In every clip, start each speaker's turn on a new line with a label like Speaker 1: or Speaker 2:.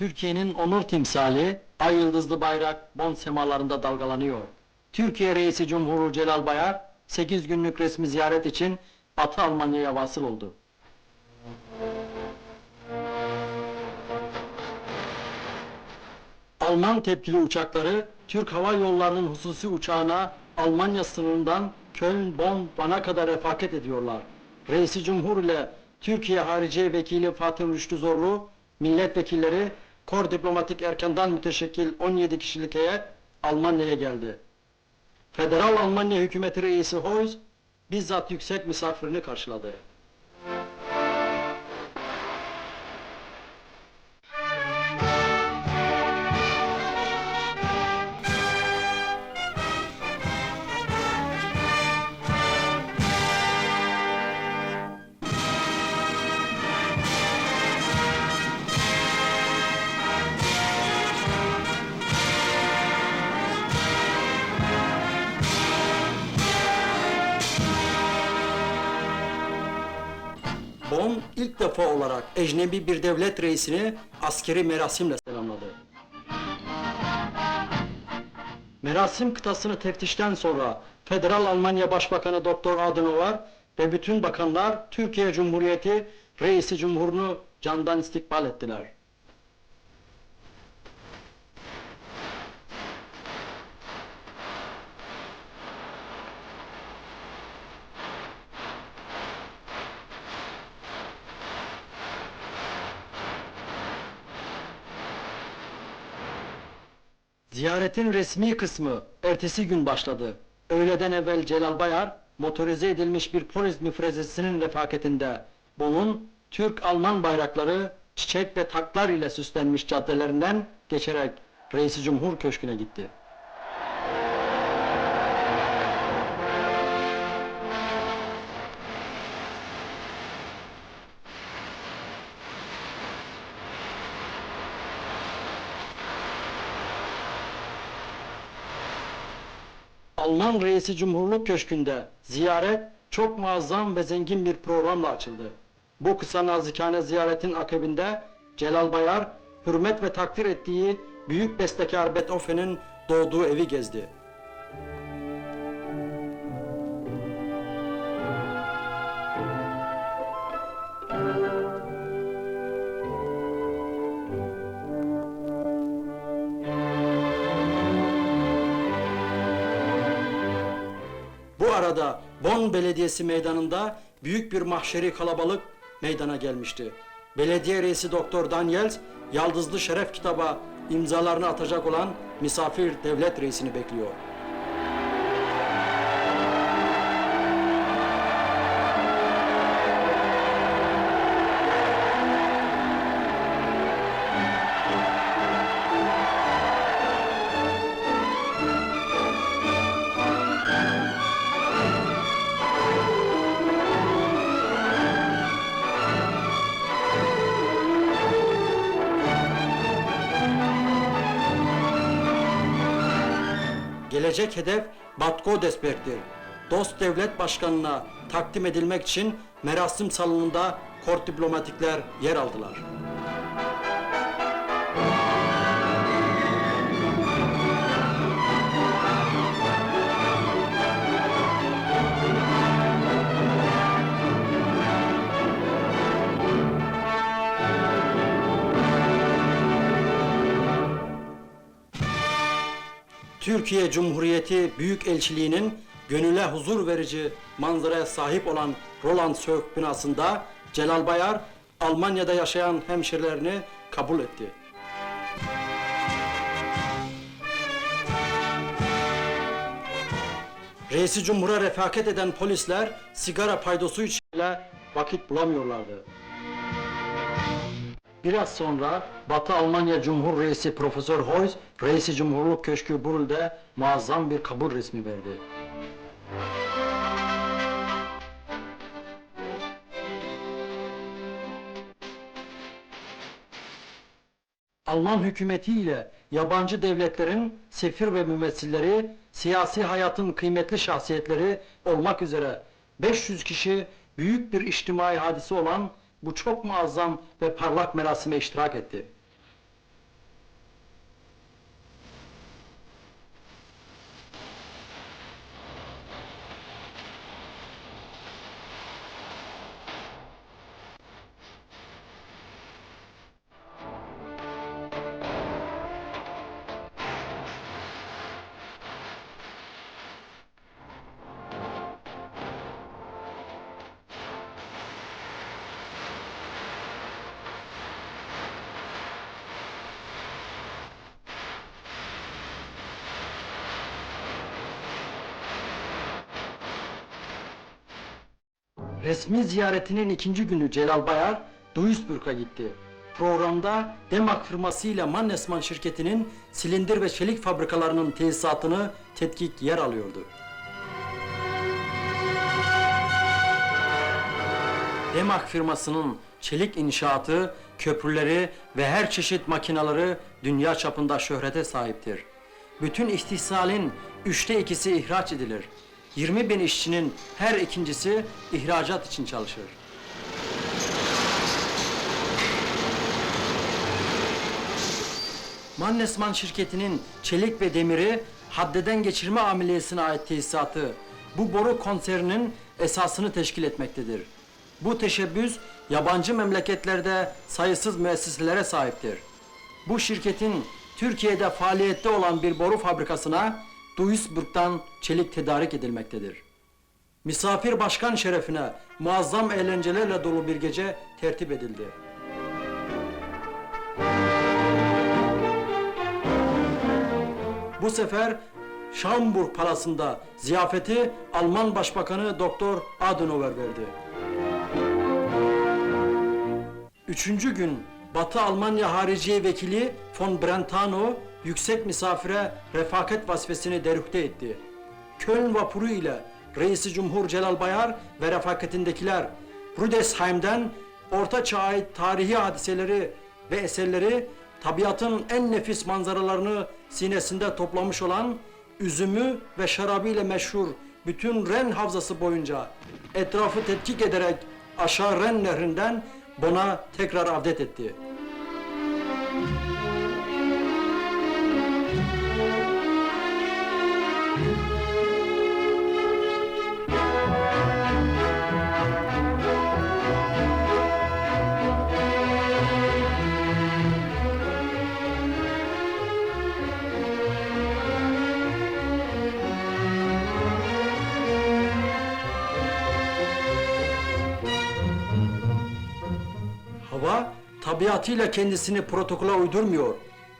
Speaker 1: Türkiye'nin onur timsali ay yıldızlı bayrak Bon semalarında dalgalanıyor. Türkiye Reisi Cumhuru Celal Bayar 8 günlük resmi ziyaret için Batı Almanya'ya vasıl oldu. Alman tepkili uçakları Türk Hava Yolları'nın hususi uçağına Almanya sınırından Köln, Bonn, Van'a kadar refakat ediyorlar. Reisi Cumhur ile Türkiye Hariciye Vekili Fatih Rüştü Zorlu, milletvekilleri, kor diplomatik erkandan müteşekkil 17 kişilik heyet Almanya'ya geldi. Federal Almanya Hükümeti Reisi Heuss bizzat yüksek misafirini karşıladı. Bonn ilk defa olarak ecnebi bir devlet reisini askeri merasimle selamladı. Merasim kıtasını teftişten sonra Federal Almanya Başbakanı Doktor Adenauer ve bütün bakanlar Türkiye Cumhuriyeti Reisi Cumhurunu candan istikbal ettiler. Ziyaretin resmi kısmı ertesi gün başladı. Öğleden evvel Celal Bayar, motorize edilmiş bir polis müfrezesinin refakatinde bunun Türk-Alman bayrakları, çiçek ve taklar ile süslenmiş caddelerinden geçerek Reisi Cumhur Köşkü'ne gitti. Alman Reisi Cumhurluk Köşkü'nde ziyaret çok muazzam ve zengin bir programla açıldı. Bu kısa nazikane ziyaretin akabinde Celal Bayar, hürmet ve takdir ettiği büyük bestekar Beethoven'in doğduğu evi gezdi. Bu arada Bonn Belediyesi meydanında büyük bir mahşeri kalabalık meydana gelmişti. Belediye reisi Doktor Daniels, Yaldızlı Şeref kitaba imzalarını atacak olan misafir devlet reisini bekliyor. Gelecek hedef Bad Godesberg'tir. Dost devlet başkanına takdim edilmek için merasim salonunda kort diplomatikler yer aldılar. Türkiye Cumhuriyeti Büyükelçiliği'nin gönüle huzur verici manzaraya sahip olan Roland Sök binasında Celal Bayar, Almanya'da yaşayan hemşerilerini kabul etti. Reisi Cumhur'a refakat eden polisler sigara paydosu içiyle vakit bulamıyorlardı. Biraz sonra Batı Almanya Cumhur Reisi Profesör Heuss, Reisi Cumhurluk Köşkü Brühl'de muazzam bir kabul resmi verdi. Alman hükümeti ile yabancı devletlerin sefir ve mümessilleri, siyasi hayatın kıymetli şahsiyetleri olmak üzere 500 kişi büyük bir içtimai hadise olan bu çok muazzam ve parlak merasime iştirak etti. Resmi ziyaretinin ikinci günü Celal Bayar, Duisburg'a gitti. Programda Demak firması ile Mannesmann şirketinin silindir ve çelik fabrikalarının tesisatını tetkik yer alıyordu. Demak firmasının çelik inşaatı, köprüleri ve her çeşit makinaları dünya çapında şöhrete sahiptir. Bütün ihtisalin üçte ikisi ihraç edilir. 20 bin işçinin her ikincisi ihracat için çalışır. Mannesmann şirketinin çelik ve demiri haddeden geçirme ameliyesine ait tesisatı bu boru konserninin esasını teşkil etmektedir. Bu teşebbüs yabancı memleketlerde sayısız müesseselere sahiptir. Bu şirketin Türkiye'de faaliyette olan bir boru fabrikasına Duisburg'dan çelik tedarik edilmektedir. Misafir başkan şerefine muazzam eğlencelerle dolu bir gece tertip edildi. Bu sefer Schaumburg Palası'nda ziyafeti Alman Başbakanı Doktor Adenauer verdi. Üçüncü gün Batı Almanya Hariciye Vekili von Brentano yüksek misafire refakat vazifesini derükte etti. Köln vapuru ile Reisi Cumhur Celal Bayar ve refakatindekiler Rüdesheim'den Orta Çağ'a ait tarihi hadiseleri ve eserleri tabiatın en nefis manzaralarını sinesinde toplamış olan üzümü ve şarabıyla meşhur bütün Ren havzası boyunca etrafı tetkik ederek aşağı Ren nehrinden Bon'a tekrar avdet etti. Tabiatıyla kendisini protokola uydurmuyor.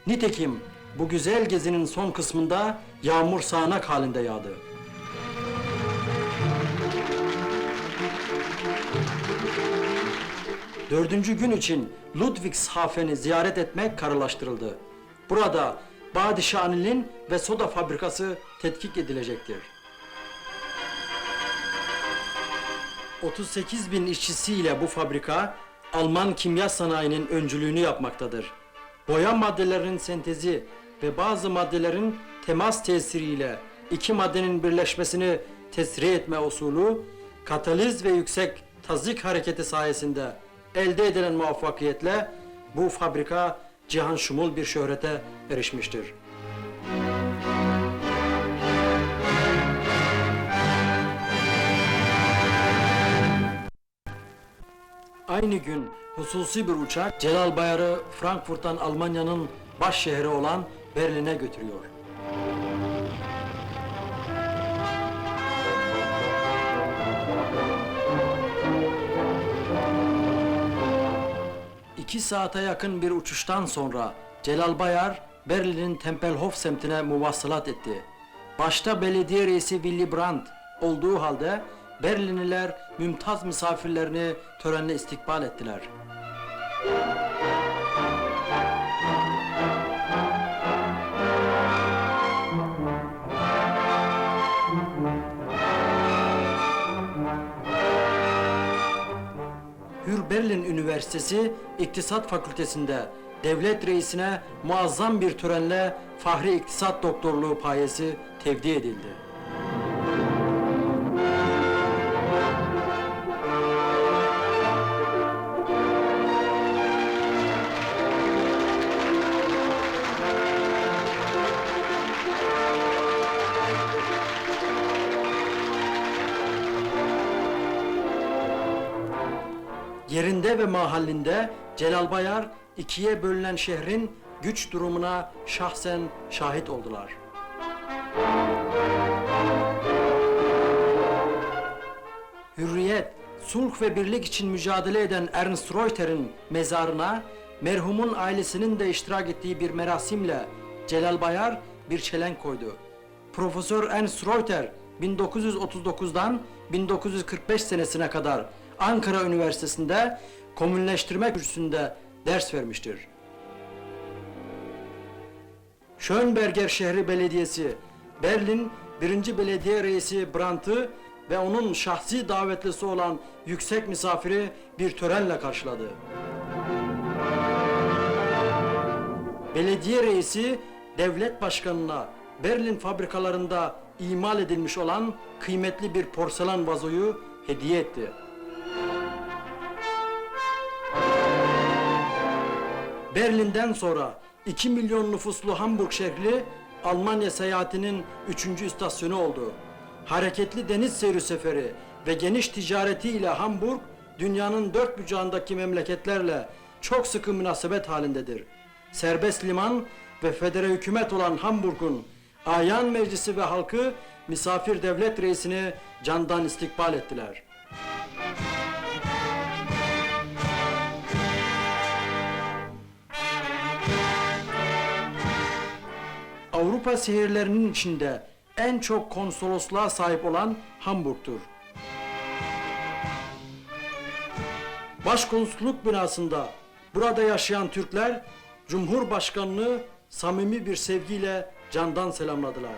Speaker 1: Nitekim bu güzel gezinin son kısmında yağmur sağanak halinde yağdı. Dördüncü gün için Ludwigshafen'i ziyaret etmek kararlaştırıldı. Burada Badişah Anil'in ve soda fabrikası tetkik edilecektir. 38 bin işçisiyle bu fabrika Alman kimya sanayinin öncülüğünü yapmaktadır. Boya maddelerinin sentezi ve bazı maddelerin temas tesiriyle iki maddenin birleşmesini tesri etme usulü kataliz ve yüksek tazik hareketi sayesinde elde edilen muvaffakiyetle bu fabrika cihan şumul bir şöhrete erişmiştir. Aynı gün hususi bir uçak Celal Bayar'ı Frankfurt'tan Almanya'nın baş şehri olan Berlin'e götürüyor. İki saate yakın bir uçuştan sonra Celal Bayar Berlin'in Tempelhof semtine muvassalat etti. Başta belediye reisi Willy Brandt olduğu halde Berlinliler mümtaz misafirlerini törenle istikbal ettiler. Hür Berlin Üniversitesi İktisat Fakültesi'nde devlet reisine muazzam bir törenle Fahri İktisat Doktorluğu payesi tevdi edildi. Mahallinde Celal Bayar ikiye bölünen şehrin güç durumuna şahsen şahit oldular. Hürriyet, sulh ve birlik için mücadele eden Ernst Reuter'in mezarına merhumun ailesinin de iştirak ettiği bir merasimle Celal Bayar bir çelenk koydu. Profesör Ernst Reuter 1939'dan 1945 senesine kadar Ankara Üniversitesi'nde komünleştirme kürsüsünde ders vermiştir. Schönberger şehri belediyesi, Berlin 1. Belediye Reisi Brandt'ı ve onun şahsi davetlisi olan yüksek misafiri bir törenle karşıladı. Belediye reisi devlet başkanına Berlin fabrikalarında imal edilmiş olan kıymetli bir porselen vazoyu hediye etti. Berlin'den sonra 2 milyon nüfuslu Hamburg şehri Almanya seyahatinin 3. istasyonu oldu. Hareketli deniz seyri seferi ve geniş ticaretiyle Hamburg dünyanın dört bucağındaki memleketlerle çok sıkı münasebet halindedir. Serbest liman ve federe hükümet olan Hamburg'un ayan meclisi ve halkı misafir devlet reisini candan istikbal ettiler. Avrupa şehirlerinin içinde en çok konsolosluğa sahip olan Hamburg'tur. Başkonsolosluk binasında burada yaşayan Türkler Cumhurbaşkanını samimi bir sevgiyle candan selamladılar.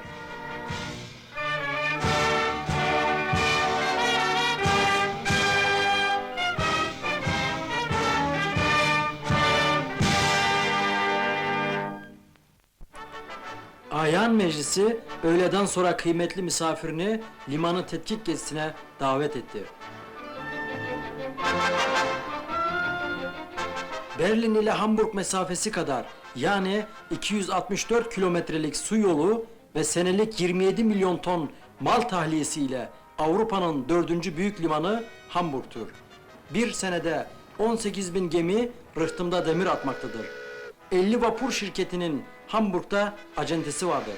Speaker 1: Ayan Meclisi öğleden sonra kıymetli misafirini limanı tetkik gezisine davet etti. Berlin ile Hamburg mesafesi kadar yani 264 kilometrelik su yolu ve senelik 27 milyon ton mal tahliyesi ile Avrupa'nın dördüncü büyük limanı Hamburg'tur. Bir senede 18 bin gemi rıhtımda demir atmaktadır. 50 vapur şirketinin Hamburg'da acentesi vardır.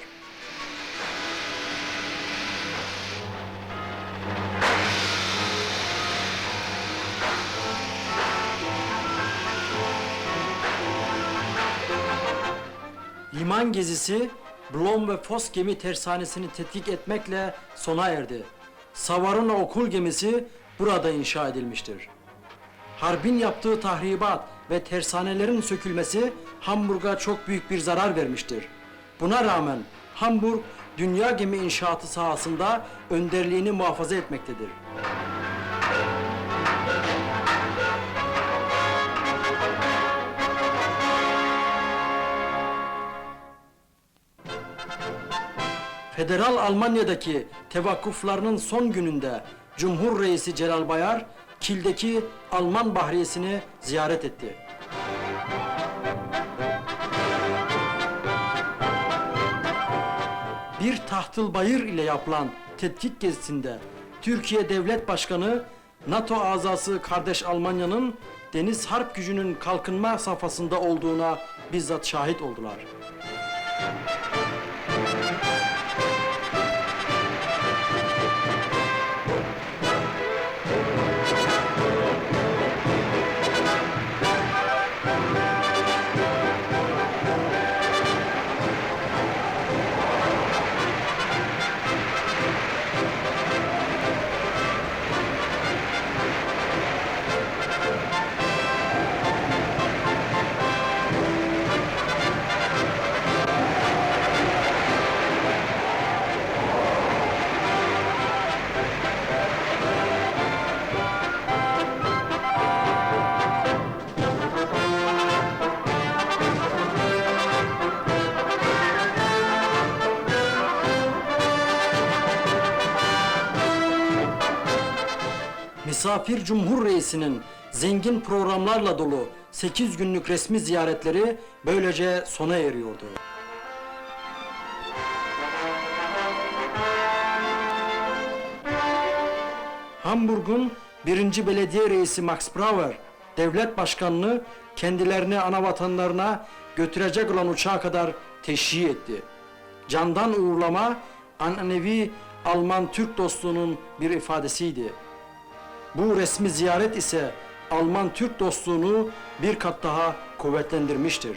Speaker 1: Liman gezisi Blom ve Foss gemi tersanesini tetkik etmekle sona erdi. Savarona okul gemisi burada inşa edilmiştir. Harbin yaptığı tahribat ve tersanelerin sökülmesi Hamburg'a çok büyük bir zarar vermiştir. Buna rağmen Hamburg dünya gemi inşaatı sahasında önderliğini muhafaza etmektedir. Federal Almanya'daki tevakkuflarının son gününde Cumhur Reisi Celal Bayar, Kil'deki Alman Bahriyesini ziyaret etti. Bir tahtıl bayır ile yapılan tetkik gezisinde Türkiye Devlet Başkanı NATO azası kardeş Almanya'nın deniz harp gücünün kalkınma safhasında olduğuna bizzat şahit oldular. Misafir Cumhur Reisi'nin zengin programlarla dolu 8 günlük resmi ziyaretleri böylece sona eriyordu. Hamburg'un birinci belediye reisi Max Brauer, devlet başkanını kendilerini ana vatanlarına götürecek olan uçağa kadar teşhi etti. Candan uğurlama, ananevi Alman-Türk dostluğunun bir ifadesiydi. Bu resmi ziyaret ise Alman-Türk dostluğunu bir kat daha kuvvetlendirmiştir.